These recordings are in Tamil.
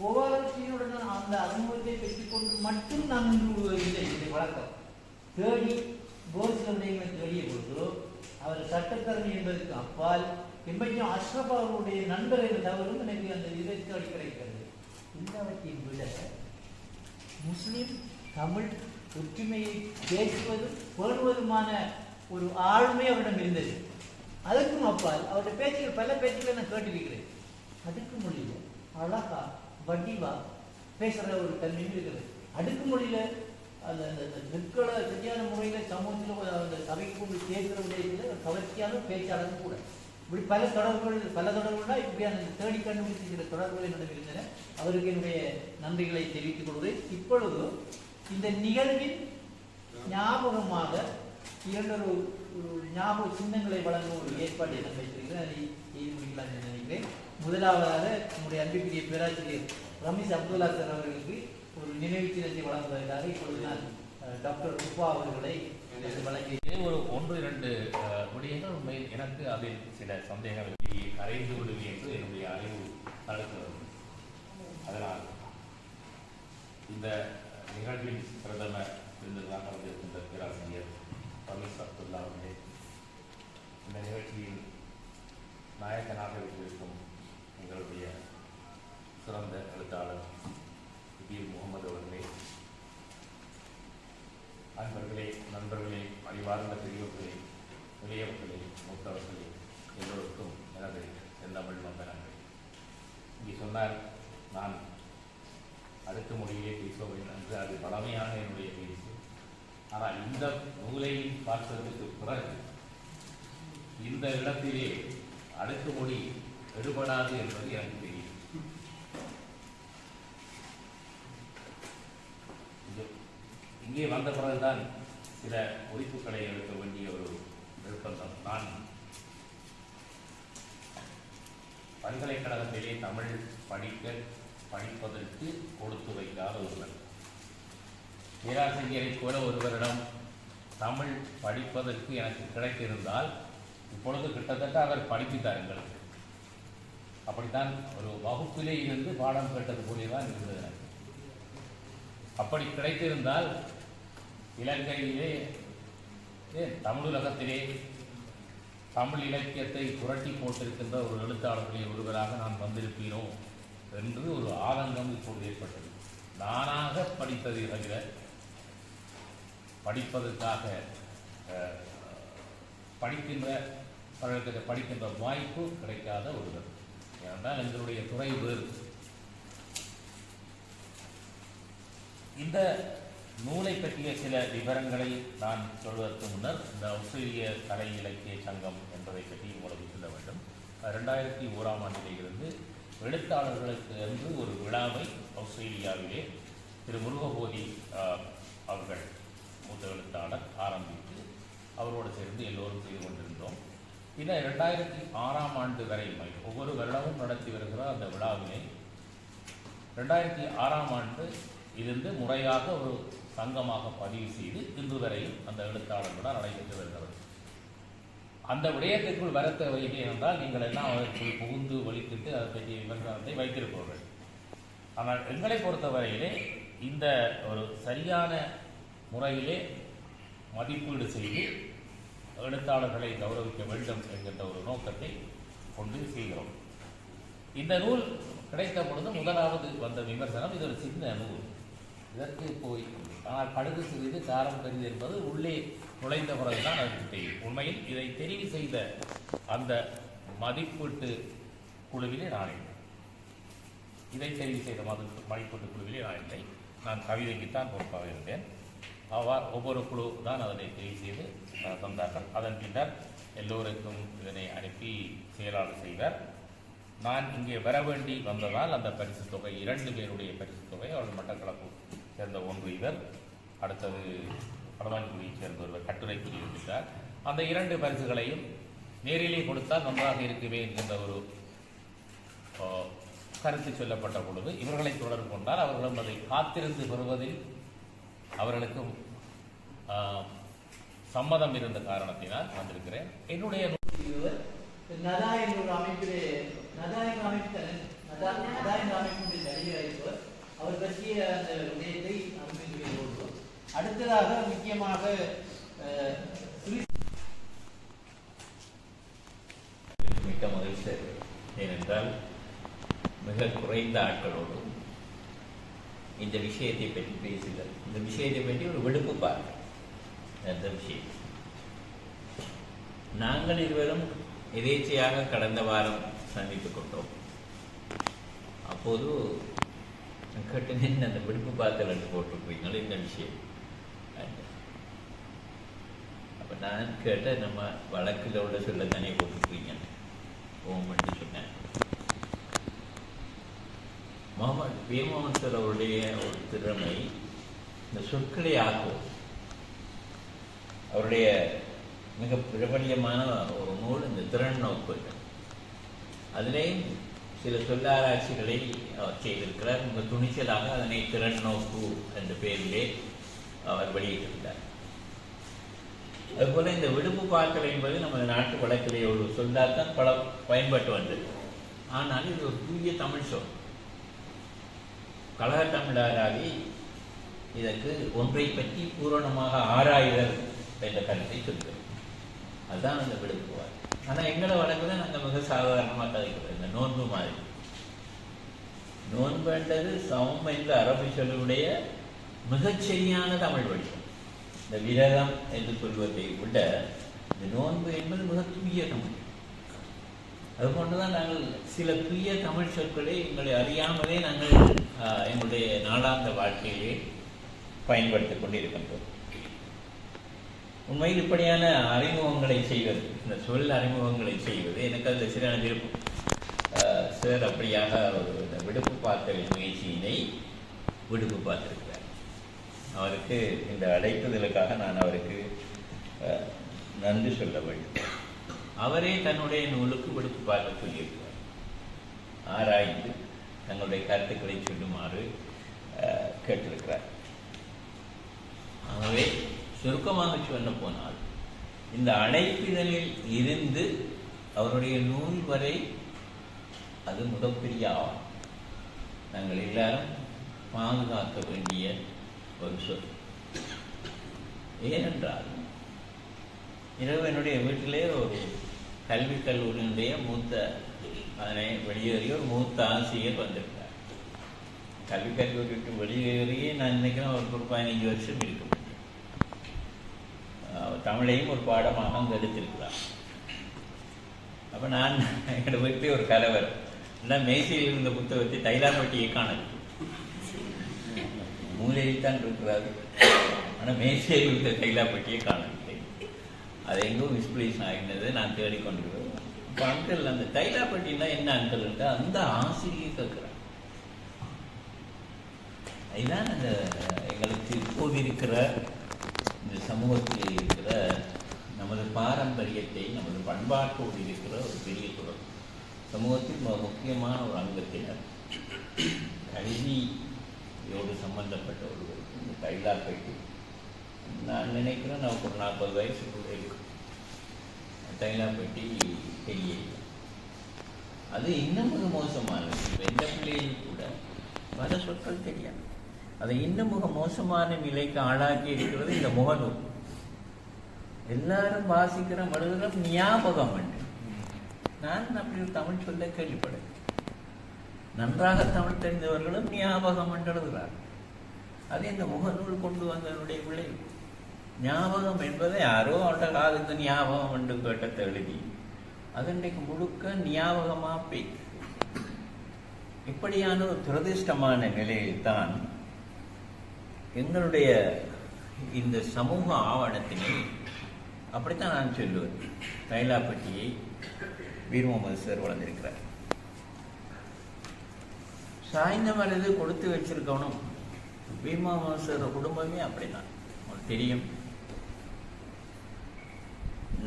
கோவாலட்சுமியுடன் அந்த அனுபவத்தை பெற்றுக்கொண்டு மட்டும் நாம் இன்று இல்லை இதை வழக்கம். தேடி கோசிலுடைய தேடிய பொழுது அவர் சட்டத்தரணி என்பதற்கு அப்பால் எம்பையும் அஷ்ரப் அவருடைய நண்பர் என்ற தவறும் எனக்கு அந்த இதை தேடி கிடைக்கிறது எல்லாவற்றையும் விட முஸ்லிம் தமிழ் ஒற்றுமையை பேசுவதும் பேணுவதுமான ஒரு ஆளுமை அவரிடம் இருந்தது. அதற்கும் அப்பால் அவருடைய பேச்சுகள் பல பேச்சுகளை நான் கேட்டிருக்கிறேன். அதுக்கு முடியல அழகா வடிவா பேசுற ஒரு தன்மையும் இருக்கிறது அடுக்கு மொழியில அந்த அந்த அந்த சரியான முறையில சமூகத்தில் அந்த சபைக்கு கொண்டு பேசுகிற விடயத்தில் கவர்ச்சியான பேச்சாளரும் கூட. இப்படி பல தொடர்புகள் பல தொடர்புகளா இப்படியான அந்த தேடி கண்டுபிடிச்சிருக்கிற தொடர்புகள் என்னிடம் இருந்தன. அவருக்கு என்னுடைய நன்றிகளை தெரிவித்துக் கொள்கிறேன். இப்பொழுது இந்த நிகழ்வின் ஞாபகமாக இரண்டொரு ஒரு ஞாபக சின்னங்களை வழங்கும் ஒரு ஏற்பாடு என்ன வைத்திருக்கிறேன். அதை செய்து முடிக்கலாம் என்று நினைக்கிறேன். முதலாவதாக நம்முடைய அன்பிற்குரிய பேராசிரியர் ரமீஸ் அப்துல்லா சார் அவர்களுக்கு ஒரு நினைவு சின்னத்தை வழங்குவதற்காக இப்பொழுது நான் டாக்டர் குப்பா அவர்களை வழங்கியிருக்கிறேன். வழங்கி ஒரு ஒன்று இரண்டு அஹ், விடயங்கள் உண்மையில் எனக்கு அதில் சில சந்தேகங்கள் கரைந்து விடுவி என்று என்னுடைய அறிவு நடக்கிறது அதனால் இந்த நிகழ்வின் பிரதமர் விருதுதான் வந்திருக்கின்ற பேராசிரியர் ரமீஸ் அப்துல்லா அவர்களே இந்த நிகழ்ச்சியில் நாயகனாக வைத்திருக்கும் எங்களுடைய சிறந்த எழுத்தாளர் பீர் முகமது அவர்களே அன்பர்களே நண்பர்களே அறிவார்ந்த பெரியவர்களே இளையவர்களே மூத்தவர்களே எல்லோருக்கும் எனது செந்தமிழ் வந்தனங்கள். இங்கே சொன்னார் நான் அடுத்த மொழியிலே பேசுவேன் என்று அது பழமையான என்னுடைய பேச்சு. ஆனால் இந்த நூலை பார்த்ததற்கு பிறகு இந்த இடத்திலே அடுத்த மொழி எடுபடாது என்பது எனக்கு தெரியும் இங்கே வந்த பிறகுதான் சில குறிப்புகளை எடுக்க வேண்டிய ஒரு நிர்பந்தம் நான் பல்கலைக்கழகத்திலே தமிழ் படிக்க படிப்பதற்கு கொடுத்து வைக்காத ஒருவர் பேராசிரியரை கூட ஒருவரிடம் தமிழ் படிப்பதற்கு எனக்கு கிடைத்திருந்தால் இப்பொழுது கிட்டத்தட்ட அவர் படிப்பித்தார் எங்களுக்கு அப்படித்தான் ஒரு வகுப்பிலே இருந்து பாடம் கேட்டது போலே தான் இருந்தது. அப்படி கிடைத்திருந்தால் இலங்கையிலே ஏன் தமிழுலகத்திலே தமிழ் இலக்கியத்தை புரட்டி போட்டிருக்கின்ற ஒரு எழுத்தாளர்களில் ஒருவராக நாம் வந்திருக்கிறோம் என்று ஒரு ஆதங்கம் இப்போது ஏற்பட்டது. நானாக படித்ததை தவிர படிப்பதற்காக படிக்கின்ற படிக்கின்ற வாய்ப்பு கிடைக்காத ஒருவர். ஏனென்றால் எங்களுடைய துறை வேறு இந்த நூலை பற்றிய சில விவரங்களை நான் சொல்வதற்கு முன்னர் இந்த ஆஸ்திரேலிய கலை இலக்கிய சங்கம் என்பதை பற்றி உங்களுக்கு சொல்ல வேண்டும். ரெண்டாயிரத்தி ஓராம் ஆண்டிலிருந்து எழுத்தாளர்களுக்கு என்று ஒரு விழாவை ஆஸ்திரேலியாவிலே திரு முருகபோதி அவர்கள் மூத்த எழுத்தாளர் ஆரம்பித்து அவரோடு சேர்ந்து எல்லோரும் செய்து கொண்டிருந்தோம். பின்னர் ரெண்டாயிரத்தி ஆறாம் ஆண்டு வரை ஒவ்வொரு வருடமும் நடத்தி வருகிற அந்த விழாவினை ரெண்டாயிரத்தி ஆறாம் ஆண்டு இருந்து முறையாக ஒரு சங்கமாக பதிவு செய்து இன்று வரையும் அந்த எழுத்தாளர்களுடன் நடைபெற்று வருகிறது. அந்த விடயத்திற்குள் வர தேவையில்லை என்றால் நீங்கள் எல்லாம் அதற்குள் புகுந்து ஒழித்துட்டு அதை பற்றிய விமர்சனத்தை வைத்திருப்பவர்கள். ஆனால் எங்களை பொறுத்தவரையிலே இந்த ஒரு சரியான முறையிலே மதிப்பீடு செய்து எழுத்தாளர்களை கௌரவிக்க வேண்டும் என்கின்ற ஒரு நோக்கத்தை கொண்டு செய்கிறோம். இந்த நூல் கிடைத்த பொழுது முதலாவது வந்த விமர்சனம் இது ஒரு சின்ன நூல். இதற்கு போய் ஆனால் கடுகு சிறிது காரம் பெரிது என்பது உள்ளே நுழைந்த பிறகுதான் அதற்கு தெரியும். உண்மையில் இதை தெரிவு செய்த அந்த மதிப்பீட்டு குழுவிலே நான் இல்லை. இதை தெரிவு செய்த மதிப்பு மதிப்பீட்டு குழுவிலே நான் இல்லை. நான் கவிதைக்குத்தான் பொறுப்பாக இருந்தேன். அவ்வாறு ஒவ்வொரு குழு தான் அதனை தெரிவு செய்து தந்தார்கள். அதன் பின்னர் எல்லோருக்கும் இதனை அனுப்பி செயலாளர் செய்தார் நான் இங்கே வர வேண்டி வந்ததால் அந்த பரிசு தொகை இரண்டு பேருடைய பரிசு தொகை அவர்கள் மட்டக்களப்பு சேர்ந்த ஒன்று இவர். அடுத்தது வடமான்குடியைச் சேர்ந்த ஒருவர் கட்டுரை புரிவித்தார் அந்த இரண்டு பரிசுகளையும் நேரிலே கொடுத்தால் நன்றாக இருக்குமே என்கின்ற ஒரு கருத்து சொல்லப்பட்ட பொழுது இவர்களை தொடர்பு கொண்டால் அவர்களும் அதை காத்திருந்து பெறுவதில் அவர்களுக்கும் சம்மதம் இருந்த காரணத்தினால் வந்திருக்கிறேன். என்னுடைய நதா என்ற ஒரு அமைப்பிலே நதா என்ற அமைப்பு தானே நதா என்ற அமைப்பினுடைய நடிகராக பற்றிய அந்த விடயத்தை இங்கே கொள்வோம் அடுத்ததாக முக்கியமாக மிக்க மகிழ்ச்சி ஏனென்றால் மிக குறைந்த ஆட்களோடு இந்த விஷயத்தை பற்றி பேசுங்கள் இந்த விஷயத்தை பற்றி ஒரு விடுப்பு பார்க்க. அந்த விஷயம். நாங்கள் இருவரும் எதேச்சையாக கடந்த வாரம் சந்தித்துக் கொண்டோம். அப்போது கேட்டேன் அந்த விடுப்பு பார்த்தல் என்று போட்டிருப்பீங்களா இந்த விஷயம். அப்போ நான் கேட்டேன் நம்ம வழக்கில் உள்ள சொல்ல தானே போட்டிருப்பீங்க. ஓமன்னு சொன்னேன். முகமது பி. அவருடைய ஒரு திறமை இந்த சொற்களை ஆக்கும் அவருடைய மிக பிரபல்யமான ஒரு நூல் இந்த திறன் நோக்கு அதிலே சில சொல்லாராய்ச்சிகளை அவர் செய்திருக்கிறார். மிக துணிச்சலாக அதனை திறன் நோக்கு என்ற பெயரிலே அவர் வெளியிட்டிருந்தார். அதுபோல இந்த விடுப்பு பார்க்கல் என்பது நமது நாட்டு வழக்கிலே ஒரு சொல்லாத்தான் பல பயன்பட்டு வந்தது. ஆனால் இது ஒரு தூய தமிழ் சொல். கழக தமிழராகி இதற்கு ஒன்றை பற்றி பூரணமாக ஆராய்தல் என்ற கருத்தை சொல்கிறோம் அதுதான் அந்த விடுப்பு ஆனால் எங்களை வழக்குல நாங்கள் மிக சாதாரணமாக கதைக்கிறோம் இந்த நோன்பு மாதிரி. நோன்புன்றது சமம் என்ற அரபு சொல்லுடைய மிகச்சரியான தமிழ் வடிவம் இந்த விரதம் என்று சொல்வதை விட இந்த நோன்பு என்பது மிக தூய தமிழ். அதுபோன்றுதான் நாங்கள் சில தூய தமிழ் சொற்களை எங்களை அறியாமலே நாங்கள் எங்களுடைய நாளாந்த வாழ்க்கையிலே பயன்படுத்திக் கொண்டிருக்கின்றோம். உண்மையில் இப்படியான அறிமுகங்களை செய்வது இந்த சொல் அறிமுகங்களை செய்வது எனக்கு அந்த சிறான விருப்பம். ஆஹ், சார் அப்படியாக ஒரு இந்த விடுப்பு பார்த்தல் முயற்சியினை விடுப்பு பார்த்திருக்கிறார். அவருக்கு இந்த அழைப்புதலுக்காக நான் அவருக்கு நன்றி சொல்ல வேண்டும். அவரே தன்னுடைய நூலுக்கு விடுப்பு பார்க்க சொல்லியிருக்கிறார் ஆராய்ந்து தங்களுடைய கருத்துக்களை சொல்லுமாறு கேட்டிருக்கிறார். ஆகவே சுருக்கமாக சொல்ல போனால் இந்த அழைப்பிதழில் இருந்து அவருடைய நூல் வரை அது மிகப்பெரிய ஆகும் நாங்கள் எல்லாரும் பாதுகாக்க வேண்டிய ஒரு சொல். ஏனென்றால் இரவு என்னுடைய வீட்டிலே ஒரு கல்வி கல்லூரியினுடைய மூத்த அதனை வெளியேறிய ஒரு மூத்த ஆசிரியர் வந்திருக்கார் கல்வி கல்லூரி விட்டு வெளியேறியே நான் நினைக்கிறேன் அவருக்கு ஒரு பதினைஞ்சு வருஷம் இருக்க முடியும் தமிழையும் ஒரு பாடமாக அங்கே எடுத்திருக்கிறார். அப்போ நான் என்னோட பற்றி ஒரு கலவர் இல்லை மேசையில் இருந்த புத்தகத்தை தைலாம்பட்டியை காணது. மூலையில் தான் இருக்கிறார் ஆனால் மேசையில் இருந்த தைலாம்பட்டியை காணது. அது எங்கோ மிஸ்பிளேஸ் ஆகினது நான் தேடிக்கொண்டிருக்கிறேன் இப்போ அங்கிள் அந்த தைலாப்பட்டினா என்ன அங்கிள் அந்த ஆசிரியை கேட்குறேன் இதுதான் அந்த எங்களுக்கு இப்போது இருக்கிற இந்த சமூகத்தில் இருக்கிற நமது பாரம்பரியத்தை நமது பண்பாட்டோடு இருக்கிற ஒரு பெரிய தொடர்பு சமூகத்தில் மிக முக்கியமான ஒரு அங்கத்தினர். கல்வியோடு சம்பந்தப்பட்ட ஒருவருக்கு இந்த தைலாப்பட்டி நான் நினைக்கிறேன் நமக்கு ஒரு நாற்பது வயசுக்குள்ளே இருக்கும் தைலாப்பட்டி பெரிய அது இன்னும் மிக மோசமானது. இப்போ எந்த பிள்ளைகளும் கூட பல சொற்கள் தெரியாது. அதை இன்னும் மிக மோசமான நிலைக்கு ஆளாக்கி இருக்கிறது இந்த முகநூல். எல்லாரும் வாசிக்கிற மனிதரும் ஞாபகம் உண்டு. நான் அப்படி ஒரு தமிழ் சொல்ல கேள்விப்படேன் நன்றாக தமிழ் தெரிந்தவர்களும் ஞாபகம் என்று அது இந்த முகநூல் கொண்டு வந்ததனுடைய விளைவு. ஞாபகம் என்பதை யாரோ அவட்ட காலத்து ஞாபகம் என்று கேட்டத்தை எழுதி அதன்றைக்கு முழுக்க ஞாபகமா போய் இப்படியான ஒரு துரதிர்ஷ்டமான நிலையில்தான் எங்களுடைய இந்த சமூக ஆவணத்தினை அப்படித்தான் நான் சொல்லுவேன். தைலாப்பட்டியை வீர் முகமது சார் வளர்ந்திருக்கிறார் சாய்ந்த மருது கொடுத்து வச்சிருக்கணும். வீர் முகமது சார் குடும்பமே அப்படிதான். உங்களுக்கு தெரியும்.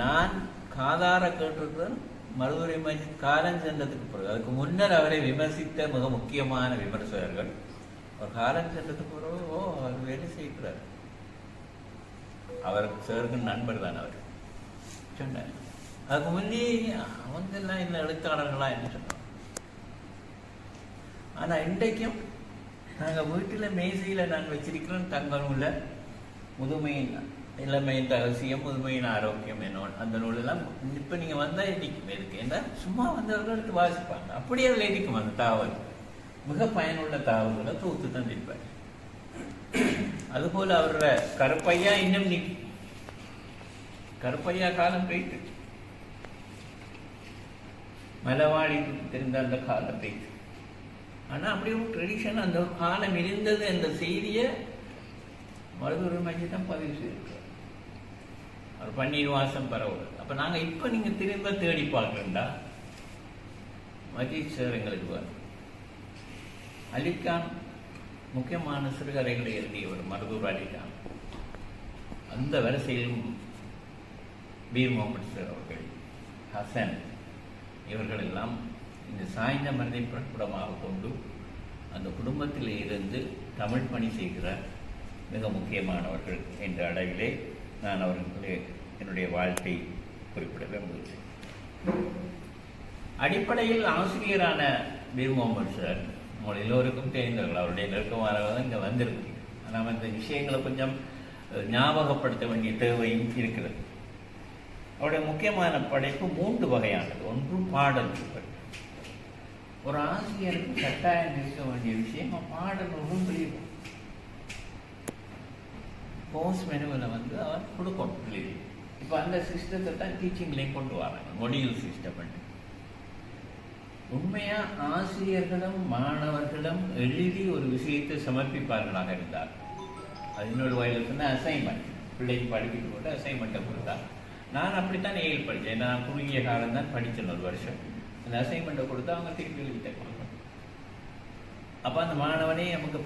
நான் காதார கேட்டிருக்கிறேன். மருதுரை மஜித் காலம் சென்றதுக்கு பிறகு அதுக்கு முன்னர் அவரை விமர்சித்த மிக முக்கியமான விமர்சகர்கள் அவர் காலம் சென்றதுக்கு பிறகு ஓ அவர் வேலை செய்கிறார். அவர் சேர்க்கும் நண்பர் தான் அவர். சொன்னார். அதுக்கு முன்னே அவங்க எல்லாம் என்ன எழுத்தாளர்களா என்ன சொன்னாங்க ஆனா இன்றைக்கும் நாங்கள் வீட்டில் மேசையில் நான் வச்சிருக்கிறோம் தங்க நூலை முதுமையின் இளமையின் ரகசியம் முதுமையின் ஆரோக்கியம் என்ன அந்த நூலெல்லாம் இப்போ நீங்கள் வந்தால் இருக்கும் இருக்கு. ஏன்னா சும்மா வந்தவர்களுக்கு எடுத்து வாசிப்பாங்க. அப்படியே அதில் இருக்கும் அந்த தாவல் மிக பயனுள்ள தாவல்களை தொகுத்து தந்திருப்பார் அதுபோல் அவரோட கருப்பையா இன்னும் நீ கருப்பையா காலம் போயிட்டு மலவாடி தெரிந்த அந்த காலம் போயிட்டு ஆனா அப்படி ஒரு ட்ரெடிஷன் அந்த காலம் இருந்தது என்ற செய்தியை மருதூர் மஞ்சி தான் பதிவு செய்திருக்கிறார். அவர் பன்னீர் வாசம் பரவல் அப்ப நாங்க இப்ப நீங்க திரும்ப தேடி பார்க்கறா மஜீத் சார் எங்களுக்கு வரும். அலிகான் முக்கியமான சிறுகதைகளை எழுதியவர் மருதூர் அலிகான். அந்த வரிசையிலும் பீர் முகமது சார் அவர்கள் ஹசன் இவர்கள் எல்லாம் இந்த சாய்ந்த மனதை பிறப்பிடமாக கொண்டு அந்த குடும்பத்தில் இருந்து தமிழ் பணி செய்கிற மிக முக்கியமானவர்கள் என்ற அளவிலே நான் அவர்களுக்கு என்னுடைய வாழ்த்தை குறிப்பிட விரும்புகிறேன் அடிப்படையில் ஆசிரியரான பீர் முகமது சார் உங்கள் எல்லோருக்கும் தெரிந்தவர்கள் அவருடைய நெருக்கமானவர்கள் இங்கே வந்திருக்கு நாம் இந்த விஷயங்களை கொஞ்சம் ஞாபகப்படுத்த வேண்டிய தேவையும் இருக்கிறது. அவருடைய முக்கியமான படைப்பு மூன்று வகையானது. ஒன்று பாடல் ஒரு ஆசிரியருக்கு கட்டாயம் இருக்க வேண்டிய விஷயம் பாடல் நூலும் வெளியிடும் கோர்ஸ் மெனுவில் வந்து அவர் கொடுக்கணும் இப்போ அந்த சிஸ்டத்தை தான் டீச்சிங்லேயும் கொண்டு வராங்க மொடியூல் சிஸ்டம் உண்மையாக உண்மையா ஆசிரியர்களும் மாணவர்களும் எழுதி ஒரு விஷயத்தை சமர்ப்பிப்பார்களாக இருந்தார் அது இன்னொரு வயதில் அசைன்மெண்ட் பிள்ளைக்கு படிக்கிட்டு போட்டு அசைன்மெண்ட்டை கொடுத்தா நான் அப்படித்தான் ஏழு படித்தேன். நான் குறுகிய காலம் தான் படித்தேன் ஒரு வருஷம். அந்த அசைன்மெண்ட்டை கொடுத்தா அவங்க திருப்பி எழுதிட்ட கொடுக்கணும் அப்போ அந்த மாணவனே நமக்கு